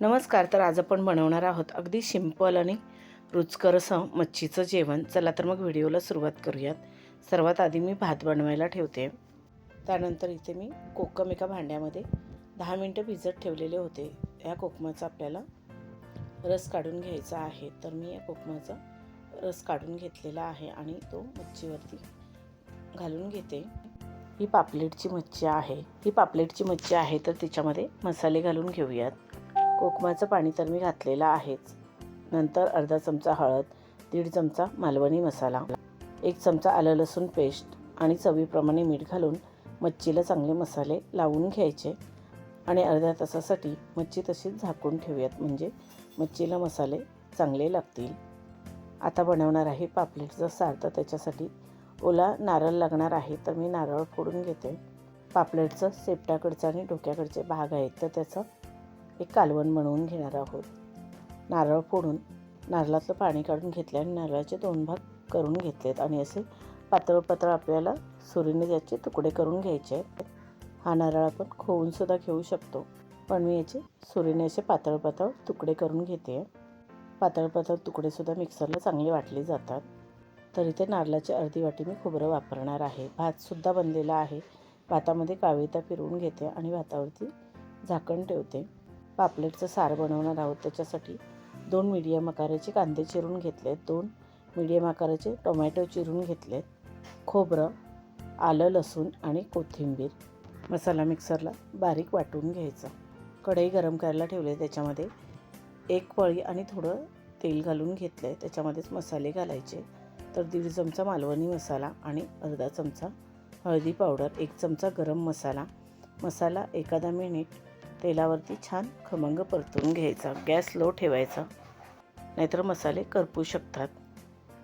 नमस्कार तर आज आपण बनवणार आहोत अगदी सिंपल आणि रुचकर असं मच्छीचं जेवण. चला तर मग व्हिडिओला सुरुवात करूयात. सर्वात आधी मी भात बनवायला ठेवते. त्यानंतर इथे मी कोकम एका भांड्यामध्ये दहा मिनटं भिजत ठेवलेले होते. या कोकमाचा आपल्याला रस काढून घ्यायचा आहे. तर मी या कोकमाचा रस काढून घेतलेला आहे आणि तो मच्छीवरती घालून घेते. ही पापलेटची मच्छी आहे. ही पापलेटची मच्छी आहे तर तिच्यामध्ये मसाले घालून घेऊयात. कोकमाचं पाणी तर मी घातलेलं आहेच. नंतर अर्धा चमचा हळद दीड चमचा मालवणी मसाला एक चमचा आलं लसूण पेस्ट आणि चवीप्रमाणे मीठ घालून मच्छीला चांगले मसाले लावून घ्यायचे आणि अर्ध्या तासासाठी मच्छी तशीच झाकून ठेवूयात म्हणजे मच्छीला मसाले चांगले लागतील. आता बनवणार आहे पापलेटचं सार तर त्याच्यासाठी ओला नारळ लागणार आहे तर मी नारळ फोडून घेते. पापलेटचं सेपटाकडचं आणि डोक्याकडचे भाग आहेत तर त्याचं एक कालवण बनवून घेणार आहोत. नारळ फोडून नारळाचं पाणी काढून घेतले आणि नारळाचे दोन भाग करून घेतलेत. आणि असे पातळ पातळ आपल्याला सुरीने त्याचे तुकडे करून घ्यायचे आहेत. हा नारळ आपण खोवूनसुद्धा घेऊ शकतो. पण मी याचे सुरीने असे पातळ पातळ तुकडे करून घेते. पातळ पातळ तुकडेसुद्धा मिक्सरला चांगले वाटले जातात. तर इथे नारळाची अर्धी वाटी मी खोबरं वापरणार आहे. भातसुद्धा बनलेला आहे. भातामध्ये कावेता फिरवून घेते आणि भातावरती झाकण ठेवते. पापलेटचं सार बनवणार आहोत. त्याच्यासाठी दोन मीडियम आकाराचे कांदे चिरून घेतले आहेत दोन मीडियम आकाराचे टोमॅटो चिरून घेतले आहेत खोबरं आलं लसूण आणि कोथिंबीर. मसाला मिक्सरला बारीक वाटून घ्यायचा. कढई गरम करायला ठेवले त्याच्यामध्ये एक पळी आणि थोडं तेल घालून घेतलं आहे त्याच्यामध्येच मसाले घालायचे. तर दीड चमचा मालवणी मसाला आणि अर्धा चमचा हळदी पावडर एक चमचा गरम मसाला. मसाला एखादा मिनिट तेलावरती छान खमंग परतून घ्यायचा. गॅस लो ठेवायचा. नाहीतर मसाले करपू शकतात.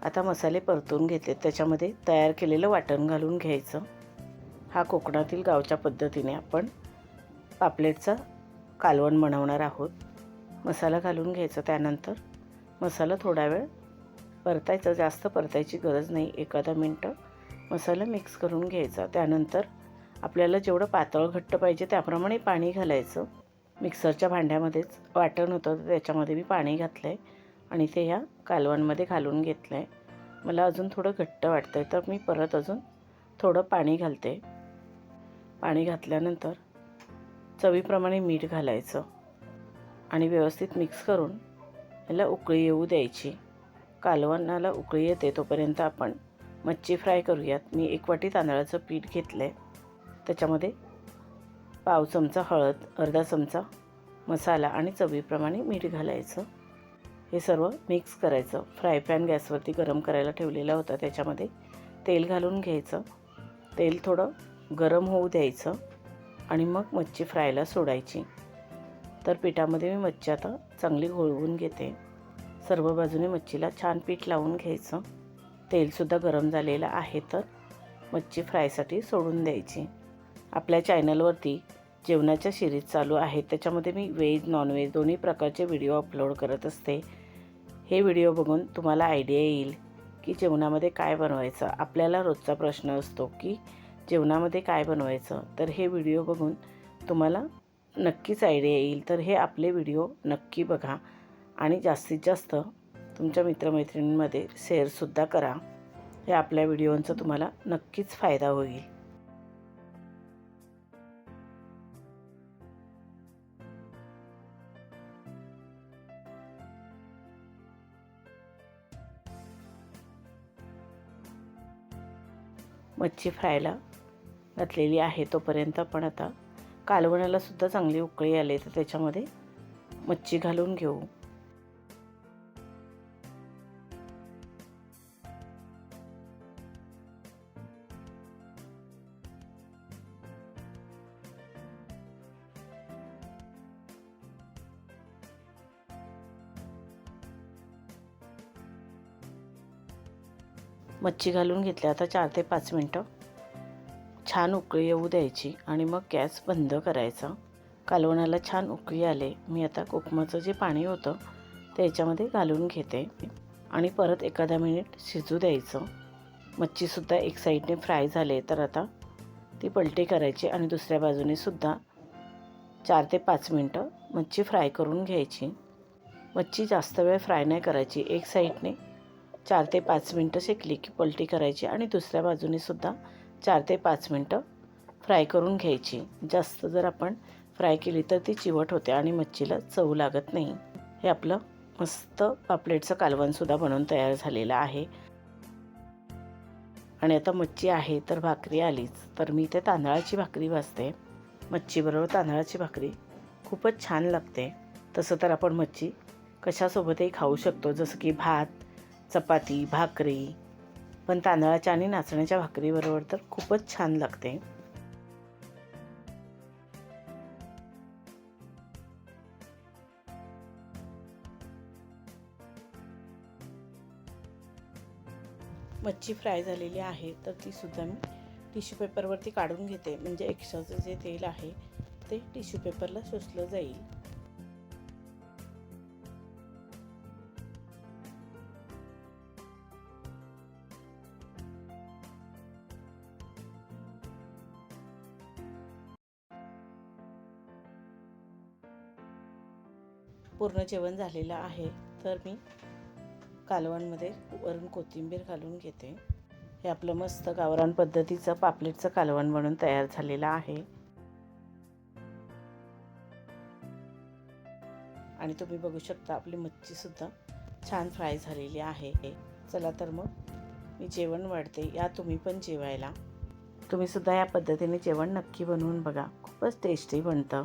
आता मसाले परतून घेतले. त्याच्यामध्ये तयार केलेलं वाटण घालून घ्यायचं. हा कोकणातील गावच्या पद्धतीने आपण पापलेटचा कालवण बनवणार आहोत. मसाला घालून घ्यायचा. त्यानंतर मसाला थोडा वेळ परतायचं. जास्त परतायची गरज नाही. एखादा मिनटं मसाला मिक्स करून घ्यायचा. त्यानंतर आपल्याला जेवढं पातळ घट्ट पाहिजे त्याप्रमाणे पाणी घालायचं. मिक्सरच्या भांड्यामध्येच वाटण होतं तर त्याच्यामध्ये मी पाणी घातलं आहे आणि ते ह्या कालवणमध्ये घालून घेतलं आहे मला अजून थोडं घट्ट वाटतं आहे तर मी परत अजून थोडं पाणी घालते. पाणी घातल्यानंतर चवीप्रमाणे मीठ घालायचं आणि व्यवस्थित मिक्स करून याला उकळी येऊ द्यायची. कालवणाला उकळी येते तोपर्यंत आपण मच्छी फ्राय करूयात. मी एक वाटी तांदळाचं पीठ घेतलं आहे त्याच्यामध्ये पाव चमचा हळद अर्धा चमचा मसाला आणि चवीप्रमाणे मीठ घालायचं. हे सर्व मिक्स करायचं. फ्राय पॅन गॅसवरती गरम करायला ठेवलेला होता. त्याच्यामध्ये तेल घालून घ्यायचं. तेल थोडं गरम होऊ द्यायचं आणि मग मच्छी फ्रायला सोडायची. तर पिठामध्ये मी मच्छी आता चांगली घोळवून घेते. सर्व बाजूने मच्छीला छान पीठ लावून घ्यायचं. तेलसुद्धा गरम झालेलं आहे तर मच्छी फ्रायसाठी सोडून द्यायची. आपल्या चॅनलवरती जेवणाच्या सिरीज चालू आहेत. त्याच्यामध्ये मी व्हेज नॉनव्हेज दोन्ही प्रकारचे व्हिडिओ अपलोड करत असते. हे व्हिडिओ बघून तुम्हाला आयडिया येईल की जेवणामध्ये काय बनवायचं. आपल्याला रोजचा प्रश्न असतो की जेवणामध्ये काय बनवायचं. तर हे व्हिडिओ बघून तुम्हाला नक्कीच आयडिया येईल. तर हे आपले व्हिडिओ नक्की बघा आणि जास्तीत जास्त तुमच्या मित्रमैत्रिणींमध्ये शेअरसुद्धा करा. हे आपल्या व्हिडिओंचा तुम्हाला नक्कीच फायदा होईल. मच्छी फ्रायला घातलेली आहे तोपर्यंत आपण आता कालवणाला सुद्धा चांगली उकळी आली तर त्याच्यामध्ये मच्छी घालून घेऊ. मच्छी घालून घेतली आता चार ते पाच मिनटं छान उकळी येऊ द्यायची आणि मग गॅस बंद करायचा. कालवणाला छान उकळी आले. मी आता कोकमाचं जे पाणी होतं ते याच्यामध्ये घालून घेते आणि परत एखादा मिनिट शिजू द्यायचं. मच्छीसुद्धा एक साईडने फ्राय झाले तर आता ती पलटी करायची आणि दुसऱ्या बाजूने सुद्धा चार ते पाच मिनटं मच्छी फ्राय करून घ्यायची. मच्छी जास्त वेळ फ्राय नाही करायची. एक साईडने चार ते पाच मिनटं शेकली की पलटी करायची आणि दुसऱ्या बाजूने सुद्धा चार ते पाच मिनटं फ्राय करून घ्यायची. जास्त जर आपण फ्राय केली तर ती चिवट होते आणि मच्छीला चव लागत नाही. हे आपलं मस्त पापलेटचं कालवणसुद्धा बनवून तयार झालेलं आहे. आणि आता मच्छी आहे तर भाकरी आलीच. तर मी इथे तांदळाची भाकरी भाजते. मच्छीबरोबर तांदळाची भाकरी खूपच छान लागते. तसं तर आपण मच्छी कशासोबतही खाऊ शकतो. जसं की भात चपाती भाकरी पण तांदळाच्या आणि नाचण्याच्या भाकरीबरोबर तर खूपच छान लागते. मच्छी फ्राय झालेली आहे तर ती सुद्धा मी टिश्यू पेपरवरती काढून घेते. म्हणजे एक्स्ट्राचं जे तेल आहे ते टिश्यू पेपरला शोषलं जाईल. पूर्ण जेवण झालेलं आहे. तर मी कालवणमध्ये वरून कोथिंबीर घालून घेते. हे आपलं मस्त गावरान पद्धतीचं पापलेटचं कालवण म्हणून तयार झालेलं आहे. आणि तुम्ही बघू शकता आपली मच्छीसुद्धा छान फ्राय झालेली आहे. चला तर मग मी जेवण वाढते. या तुम्ही पण जेवायला. तुम्ही सुद्धा या पद्धतीने जेवण नक्की बनवून बघा. खूपच टेस्टी बनतं.